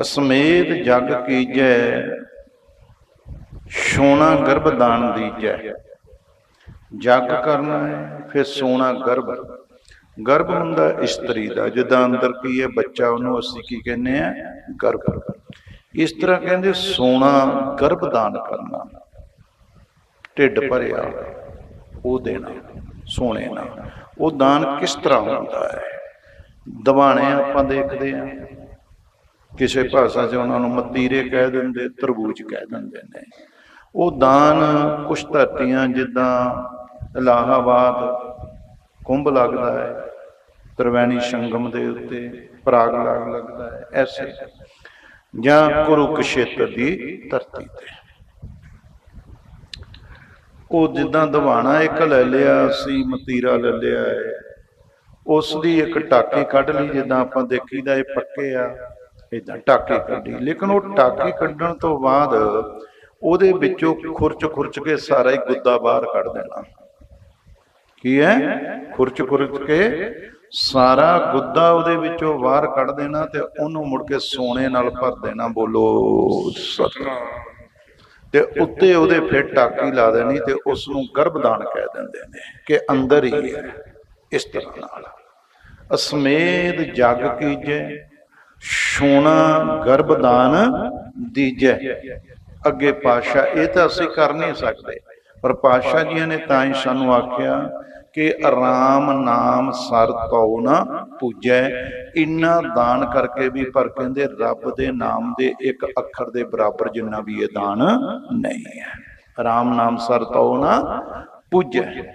ਅਸਮੇਤ ਜਗ ਕੀਜੈ ਸੋਨਾ ਗਰਭ ਦਾਨ ਦੀਜੈ। ਜਗ ਕਰਨਾ ਹੈ, ਫਿਰ ਸੋਨਾ ਗਰਭ। ਗਰਭ ਹੁੰਦਾ ਇਸਤਰੀ ਦਾ, ਜਿੱਦਾਂ ਅੰਦਰ ਕੀ ਹੈ, ਬੱਚਾ ਉਹਨੂੰ ਅਸੀਂ ਕੀ ਕਹਿੰਦੇ ਆ ਗਰਭ। ਇਸ ਤਰ੍ਹਾਂ ਕਹਿੰਦੇ ਸੋਨਾ ਗਰਭ ਦਾਨ ਕਰਨਾ। ਢਿੱਡ ਭਰਿਆ, ਉਹ ਦੇਣਾ ਸੋਨੇ ਨਾਲ। ਉਹ ਦਾਨ ਕਿਸ ਤਰ੍ਹਾਂ ਹੁੰਦਾ ਹੈ? ਦਬਾਣੇ ਆਪਾਂ ਦੇਖਦੇ ਆ ਕਿਸੇ ਭਾਸ਼ਾ 'ਚ ਉਹਨਾਂ ਨੂੰ ਮਤੀਰੇ ਕਹਿ ਦਿੰਦੇ, ਤਰਬੂਜ ਕਹਿ ਦਿੰਦੇ ਨੇ। ਉਹ ਦਾਨ ਕੁਛ ਧਰਤੀਆਂ ਜਿੱਦਾਂ ਇਲਾਹਾਬਾਦ, ਕੁੰਭ ਲੱਗਦਾ ਹੈ, ਤਰਵੈਣੀ ਸੰਗਮ ਦੇ ਉੱਤੇ ਪ੍ਰਾਗ ਲਾਗ ਲੱਗਦਾ ਹੈ, ਐਸੇ। ਜਾਂ ਕੁਰੂਕਸ਼ੇਤਰ ਦੀ ਧਰਤੀ ਤੇ। ਉਹ ਜਿੱਦਾਂ ਦਿਵਾਣਾ ਇੱਕ ਲੈ ਲਿਆ ਸੀ ਮਤੀਰਾ ਲੈ ਲਿਆ ਹੈ। ਉਸ ਦੀ ਇੱਕ ਟਾਕੀ ਕੱਢ ਲਈ, ਜਿੱਦਾਂ ਆਪਾਂ ਦੇਖੀਦਾ ਇਹ ਪੱਕੇ ਆ। ਇਦਾਂ ਟਾਕੀ ਕੱਢੀ। ਲੇਕਿਨ ਉਹ ਟਾਕੀ ਕੱਢਣ ਤੋਂ ਬਾਅਦ ਉਹਦੇ ਵਿੱਚੋਂ ਖੁਰਚ ਖੁਰਚ ਕੇ ਸਾਰਾ ਹੀ ਗੁੱਦਾ ਬਾਹਰ ਕੱਢ ਦੇਣਾ। ਕੀ ਹੈ? ਖੁਰਚ ਖੁਰਚ ਕੇ ਸਾਰਾ ਗੁੱਦਾ ਉਹਦੇ ਵਿੱਚੋਂ ਬਾਹਰ ਕੱਢ ਦੇਣਾ ਤੇ ਉਹਨੂੰ ਮੁੜ ਕੇ ਸੋਨੇ ਨਾਲ ਭਰ ਦੇਣਾ। ਬੋਲੋ ਸਤਨਾਮ। ਤੇ ਉੱਤੇ ਉਹਦੇ ਫਿਰ ਟਾਕੀ ਲਾ ਦੇਣੀ ਤੇ ਉਸ ਨੂੰ ਗਰਭਦਾਨ ਕਹਿ ਦਿੰਦੇ ਨੇ ਕਿ ਅੰਦਰ ਹੀ ਹੈ। ਇਸ ਤਰ੍ਹਾਂ ਨਾਲ। ਅਸਮੇਧ ਜਗ ਕੀਜੈ ਸੋਨਾ ਗਰਭਦਾਨ ਦੀਜੈ। ਅੱਗੇ ਪਾਸ਼ਾ ਇਹ ਤਾਂ ਅਸੀਂ ਕਰ ਨਹੀਂ ਸਕਦੇ। ਪਰ ਪਾਸ਼ਾ ਜੀਆਂ ਨੇ ਤਾਂ ਹੀ ਸਾਨੂੰ ਆਖਿਆ ਕਿ ਆਰਾਮ ਨਾਮ ਸਰ ਤਉ ਨਾ ਪੂਜੈ। ਇੰਨਾ ਦਾਨ ਕਰਕੇ ਵੀ ਪਰ ਕਹਿੰਦੇ ਰੱਬ ਦੇ ਨਾਮ ਦੇ ਇੱਕ ਅੱਖਰ ਦੇ ਬਰਾਬਰ ਜਿੰਨਾ ਵੀ ਇਹ ਦਾਨ ਨਹੀਂ ਹੈ। ਆਰਾਮ ਨਾਮ ਸਰ ਤਉ ਨਾ ਪੂਜੈ।